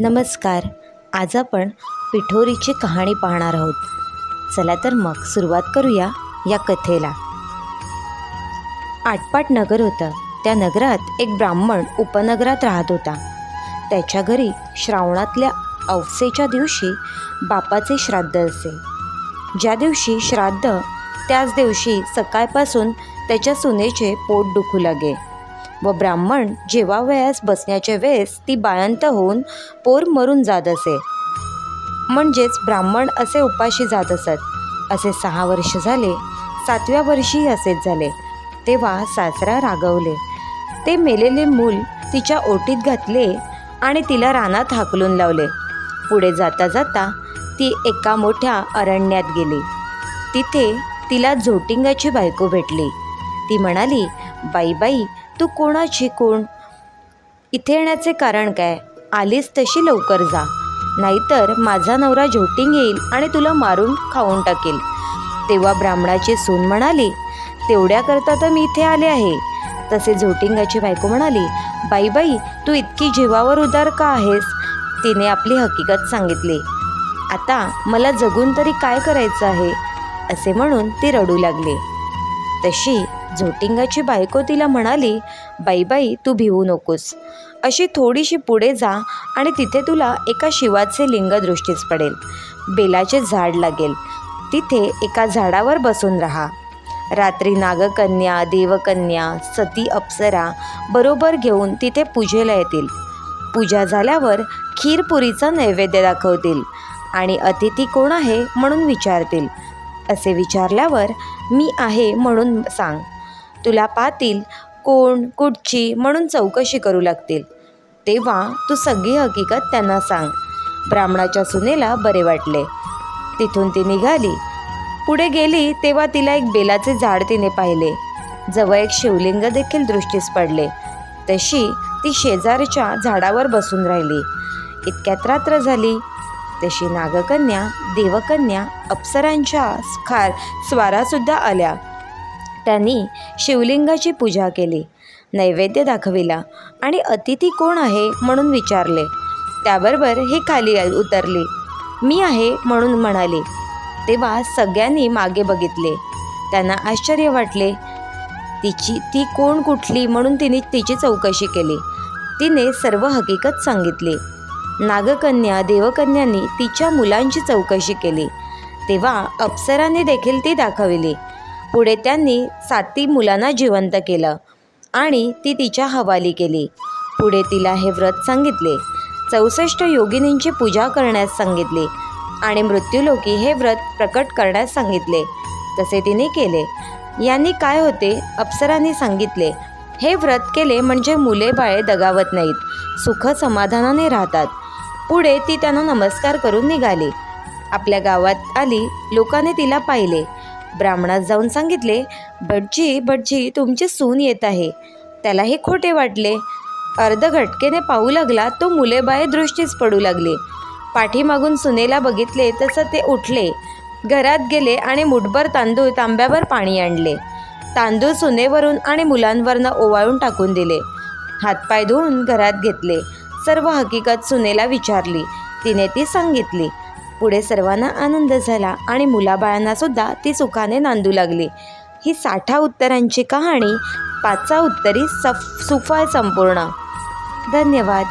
नमस्कार. आज आपण पिठोरीची कहाणी पाहणार आहोत. चला तर मग सुरुवात करूया या कथेला. आटपाट नगर होतं. त्या नगरात एक ब्राह्मण उपनगरात राहत होता. त्याच्या घरी श्रावणातल्या अवसेच्या दिवशी बापाचे श्राद्ध असे. ज्या दिवशी श्राद्ध त्याच दिवशी सकाळपासून त्याच्या सुनेचे पोट दुखू लागे. व ब्राह्मण जेव्हा वयास बसण्याच्या वेळेस ती बाळंत होऊन पोर मरून जात असे. म्हणजेच ब्राह्मण असे उपाशी जात असत. असे सहा वर्ष झाले सातव्या वर्षी असेच झाले. तेव्हा सासरा रागवले. ते मेलेले मूल तिच्या ओटीत घातले आणि तिला रानात हाकलून लावले. पुढे जाता जाता ती एका मोठ्या अरण्यात गेली. तिथे तिला झोटिंगाची बायको भेटली. ती म्हणाली बाई बाई तू कोणाची कोण? इथे येण्याचे कारण काय? आलीस तशी लवकर जा. नाहीतर माझा नवरा झोटिंग येईल आणि तुला मारून खाऊन टाकेल. तेव्हा ब्राह्मणाची सून म्हणाली तेवढ्याकरता तर मी इथे आले आहे. तसे झोटिंगाची बायको म्हणाली बाई बाई तू इतकी जीवावर उदार का आहेस? तिने आपली हकीकत सांगितली आता मला जगून तरी काय करायचं आहे? असे म्हणून ती रडू लागली. तशी झोटिंगाची बायको तिला म्हणाली बाई बाई तू भिवू नकोस. अशी थोडीशी पुढे जा आणि तिथे तुला एका शिवाचे लिंग दृष्टीस पडेल. बेलाचे झाड लागेल. तिथे एका झाडावर बसून राहा. रात्री नागकन्या देवकन्या सती अप्सरा बरोबर घेऊन तिथे पूजेला येतील. पूजा झाल्यावर खीरपुरीचा नैवेद्य दाखवतील आणि अतिथी कोण आहे म्हणून विचारतील. असे विचारल्यावर मी आहे म्हणून सांग. तुला पाहतील कोण कुठची म्हणून चौकशी करू लागतील. तेव्हा तू सगळी हकीकत त्यांना सांग. ब्राह्मणाच्या सुनेला बरे वाटले. तिथून ती निघाली. पुढे गेली तेव्हा तिला एक बेलाचे झाड तिने पाहिले. जवळ एक शिवलिंग देखील दृष्टीस पडले. तशी ती शेजारच्या झाडावर बसून राहिली. इतक्यात रात्र झाली. तशी नागकन्या देवकन्या अप्सरांच्या खार स्वारासुद्धा आल्या. त्यांनी शिवलिंगाची पूजा केली नैवेद्य दाखविला आणि अतिथी कोण आहे म्हणून विचारले. त्याबरोबर ही खाली उतरली. मी आहे म्हणून म्हणाली. तेव्हा सगळ्यांनी मागे बघितले. त्यांना आश्चर्य वाटले तिची ती कोण कुठली म्हणून तिने तिची चौकशी केली. तिने सर्व हकीकत सांगितली. नागकन्या देवकन्यांनी तिच्या मुलांची चौकशी केली. तेव्हा अप्सराने देखील ती दाखविली. पुढे त्यांनी साती मुलांना जिवंत केलं आणि ती तिच्या हवाली केली. पुढे तिला हे व्रत सांगितले. चौसष्ट योगिनींची पूजा करण्यास सांगितले आणि मृत्यूलोकी हे व्रत प्रकट करण्यास सांगितले. तसे तिने केले. यांनी काय होते? अप्सरांनी सांगितले हे व्रत केले म्हणजे मुले बाळे दगावत नाहीत सुख समाधानाने राहतात. पुढे ती त्यांना नमस्कार करून निघाली. आपल्या गावात आली लोकांनी तिला पाहिले. ब्राह्मणात जाऊन सांगितले भटजी भटजी तुमची सून येत आहे. त्याला हे खोटे वाटले. अर्ध घटकेने पाहू लागला तो मुले दृष्टीच पडू लागले. पाठीमागून सुनेला बघितले तसं ते उठले. घरात गेले आणि मुठभर तांदूळ तांब्यावर पाणी आणले. तांदूळ सुनेवरून आणि मुलांवरनं ओवाळून टाकून दिले. हातपाय धुवून घरात घेतले. सर्व हकीकत सुनेला विचारली. तिने ती सांगितली. पुढे सर्वांना आनंद झाला आणि मुलाबाळांना सुद्धा ती सुखाने नांदू लागली. ही साठा उत्तरांची कहाणी पाचा उत्तरी सफ सुफळ संपूर्ण. धन्यवाद.